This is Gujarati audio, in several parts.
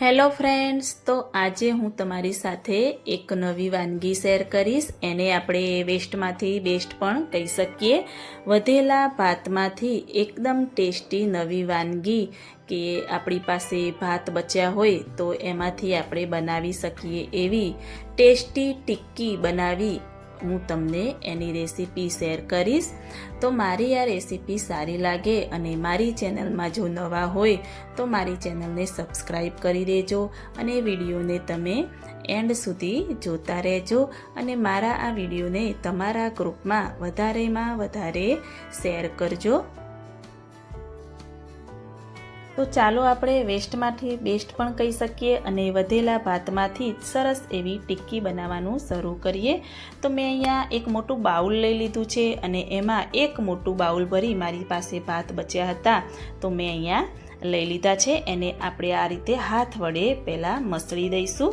હેલો ફ્રેન્ડ્સ, તો આજે હું તમારી સાથે એક નવી વાનગી શેર કરીશ. એને આપણે વેસ્ટમાંથી બેસ્ટ પણ કહી શકીએ. વધેલા ભાતમાંથી એકદમ ટેસ્ટી નવી વાનગી કે આપણી પાસે ભાત બચ્યા હોય તો એમાંથી આપણે બનાવી શકીએ એવી ટેસ્ટી ટિક્કી બનાવી હું તમને એની રેસીપી શેર કરીશ. તો મારી આ રેસીપી સારી લાગે અને મારી ચેનલમાં જો નવા હોય, તો મારી ચેનલને સબસ્ક્રાઈબ કરી દેજો અને વિડીયોને તમે એન્ડ સુધી જોતા રહેજો અને મારા આ વિડીયોને તમારા ગ્રુપમાં વધારેમાં વધારે શેર કરજો. તો ચાલો આપણે વેસ્ટમાંથી બેસ્ટ પણ કહી શકીએ અને વધેલા ભાતમાંથી સરસ એવી ટિક્કી બનાવવાનું શરૂ કરીએ. તો મેં અહીંયા એક મોટું બાઉલ લઈ લીધું છે અને એમાં એક મોટું બાઉલ ભરી મારી પાસે ભાત બચ્યા હતા. તો મેં અહીંયા લઈ લીધા છે. એને આપણે આ રીતે હાથ વડે પહેલાં મસળી દઈશું.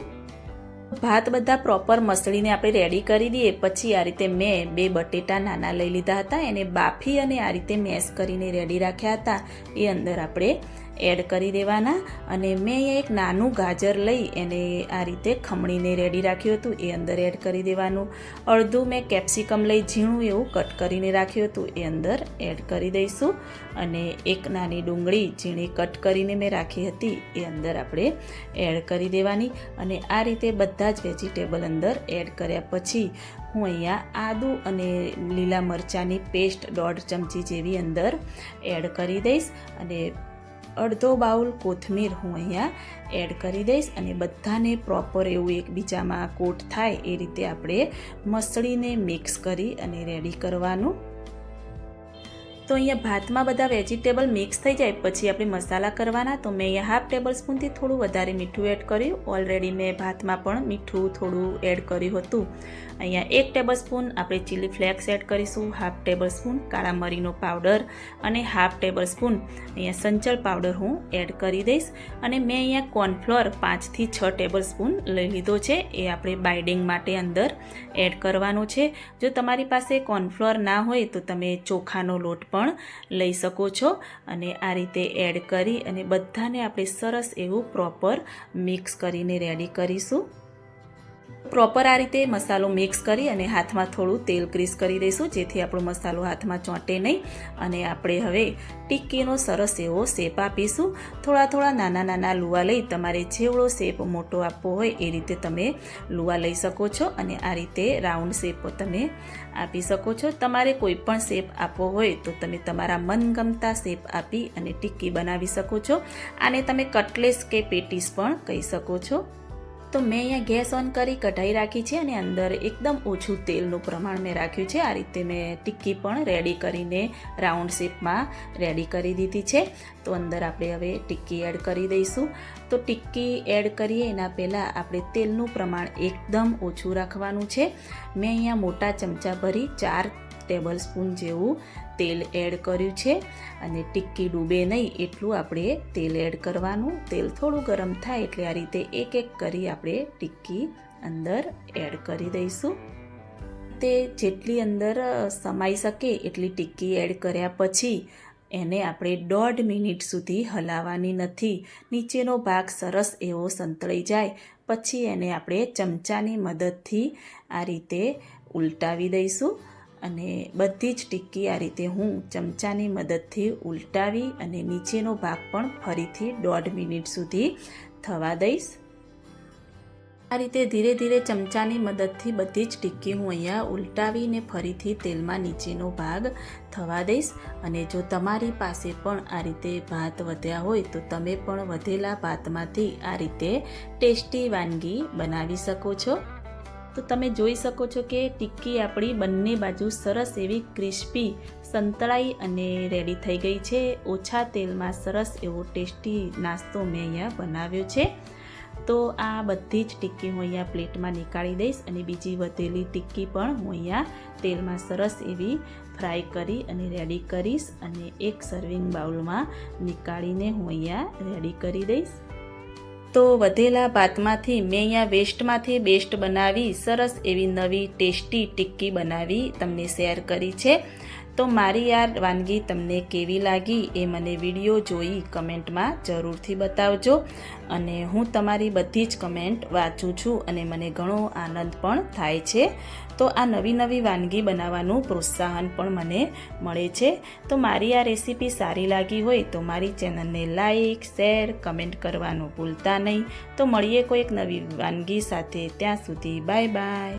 ભાત બધા પ્રોપર મસળીને આપણે રેડી કરી દઈએ. પછી આ રીતે મેં બે બટેટા નાના લઈ લીધા હતા. એને બાફી અને આ રીતે મેશ કરીને રેડી રાખ્યા હતા. એ અંદર આપણે એડ કરી દેવાના અને મેં અહીંયા એક નાનું ગાજર લઈ એને આ રીતે ખમણીને રેડી રાખ્યું હતું, એ અંદર એડ કરી દેવાનું. અડધું મેં કેપ્સિકમ લઈ ઝીણું એવું કટ કરીને રાખ્યું હતું, એ અંદર એડ કરી દઈશું. અને એક નાની ડુંગળી ઝીણી કટ કરીને મેં રાખી હતી, એ અંદર આપણે એડ કરી દેવાની. અને આ રીતે બધા જ વેજીટેબલ અંદર એડ કર્યા પછી હું અહીંયા આદુ અને લીલા મરચાંની પેસ્ટ દોઢ ચમચી જેવી અંદર એડ કરી દઈશ. અને અડધો બાઉલ કોથમીર હું અહીંયા એડ કરી દઈશ અને બધાને પ્રોપર એવું એકબીજામાં કોટ થાય એ રીતે આપણે મસળીને મિક્સ કરી અને રેડી કરવાનું તો અહીંયા ભાતમાં બધા વેજીટેબલ મિક્સ થઈ જાય, પછી આપણે મસાલા કરવાના. તો મેં અહીંયા હાફ ટેબલ સ્પૂનથી થોડું વધારે મીઠું એડ કર્યું. ઓલરેડી મેં ભાતમાં પણ મીઠું થોડું એડ કર્યું હતું. અહીંયા એક ટેબલ સ્પૂન આપણે ચીલી ફ્લેક્સ એડ કરીશું હાફ ટેબલ સ્પૂન કાળા મરીનો પાવડર અને હાફ ટેબલ સ્પૂન અહીંયા સંચળ પાવડર હું એડ કરી દઈશ. અને મેં અહીંયા કોર્નફ્લોર પાંચથી છ ટેબલ સ્પૂન લઈ લીધો છે. એ આપણે બાઇડિંગ માટે અંદર એડ કરવાનો છે. જો તમારી પાસે કોર્નફ્લોર ના હોય તો તમે ચોખાનો લોટ પણ લઈ શકો છો અને આ રીતે એડ કરી અને બધાને આપણે સરસ એવું પ્રોપર મિક્સ કરીને રેડી કરીશું. પ્રોપર આ રીતે મસાલો મિક્સ કરી અને હાથમાં થોડું તેલ ક્રીસ કરી દઈશું, જેથી આપણો મસાલો હાથમાં ચોંટે નહીં. અને આપણે હવે ટિક્કીનો સરસ એવો શેપ આપીશું. થોડા થોડા નાના નાના લુવા લઈ તમારે જેવડો શેપ મોટો આપવો હોય એ રીતે તમે લુવા લઈ શકો છો અને આ રીતે રાઉન્ડ શેપ તમે આપી શકો છો. તમારે કોઈ પણ શેપ આપવો હોય તો તમે તમારા મનગમતા શેપ આપી અને ટિક્કી બનાવી શકો છો. આને તમે કટલેસ કે પેટીસ પણ કહી શકો છો. તો મેં અહીંયા ગેસ ઓન કરી, કઢાઈ રાખી છે અને અંદર એકદમ ઓછું તેલનું પ્રમાણ મેં રાખ્યું છે. આ રીતે મેં ટિક્કી પણ રેડી કરીને રાઉન્ડ શેપમાં રેડી કરી દીધી છે. તો અંદર આપણે હવે ટિક્કી એડ કરી દઈશું. તો ટિક્કી એડ કરીએ, એના પહેલાં આપણે તેલનું પ્રમાણ એકદમ ઓછું રાખવાનું છે. મેં અહીંયા મોટા ચમચા ભરી ચાર ટેબલ સ્પૂન જેવું તેલ એડ કર્યું છે. અને ટિક્કી ડૂબે નહીં એટલું આપણે તેલ એડ કરવાનું. તેલ થોડું ગરમ થાય એટલે આ રીતે એક એક કરી આપણે ટિક્કી અંદર એડ કરી દઈશું. તે જેટલી અંદર સમાઈ શકે એટલી ટિક્કી એડ કર્યા પછી એને આપણે દોઢ મિનિટ સુધી હલાવવાની નથી. નીચેનો ભાગ સરસ એવો સંતળાઈ જાય. પછી એને આપણે ચમચાની મદદથી આ રીતે ઉલટાવી દઈશું. અને બધી જ ટિક્કી આ રીતે હું ચમચાની મદદથી ઉલટાવી અને નીચેનો ભાગ પણ ફરીથી દોઢ મિનિટ સુધી થવા દઈશ. આ રીતે ધીરે ધીરે ચમચાની મદદથી બધી જ ટિક્કી હું અહીંયા ઉલટાવીને ફરીથી તેલમાં નીચેનો ભાગ થવા દઈશ. અને જો તમારી પાસે પણ આ રીતે ભાત વધ્યા હોય તો તમે પણ વધેલા ભાતમાંથી આ રીતે ટેસ્ટી વાનગી બનાવી શકો છો. તો તમે જોઈ શકો છો કે ટિક્કી આપણી બંને બાજુ સરસ એવી ક્રિસ્પી, સંતળાઈ અને રેડી થઈ ગઈ છે. ઓછા તેલમાં સરસ એવો ટેસ્ટી નાસ્તો મેં અહીંયા બનાવ્યો છે. તો આ બધી જ ટિક્કી હું અહીંયા પ્લેટમાં નીકાળી દઈશ અને બીજી વધેલી ટિક્કી પણ હું અહીંયા તેલમાં સરસ એવી ફ્રાય કરી અને રેડી કરીશ અને એક સર્વિંગ બાઉલમાં નીકાળીને હું અહીંયા રેડી કરી દઈશ. તો વધેલા ભાતમાંથી મેં અહીંયા વેસ્ટમાંથી બેસ્ટ બનાવી, સરસ એવી નવી ટેસ્ટી ટિક્કી બનાવી તમને શેર કરી છે. તો મારી આ વાનગી તમને કેવી લાગી એ મને વીડિયો જોઈ કમેન્ટમાં જરૂરથી બતાવજો. અને હું તમારી બધી જ કમેન્ટ વાંચું છું અને મને ઘણો આનંદ પણ થાય છે. તો આ નવી નવી વાનગી બનાવવાનું પ્રોત્સાહન પણ મને મળે છે. તો મારી આ રેસીપી સારી લાગી હોય તો મારી ચેનલને લાઈક, શેર, કમેન્ટ કરવાનું ભૂલતા નહીં. તો મળીએ કોઈક નવી વાનગી સાથે ત્યાં સુધી બાય બાય.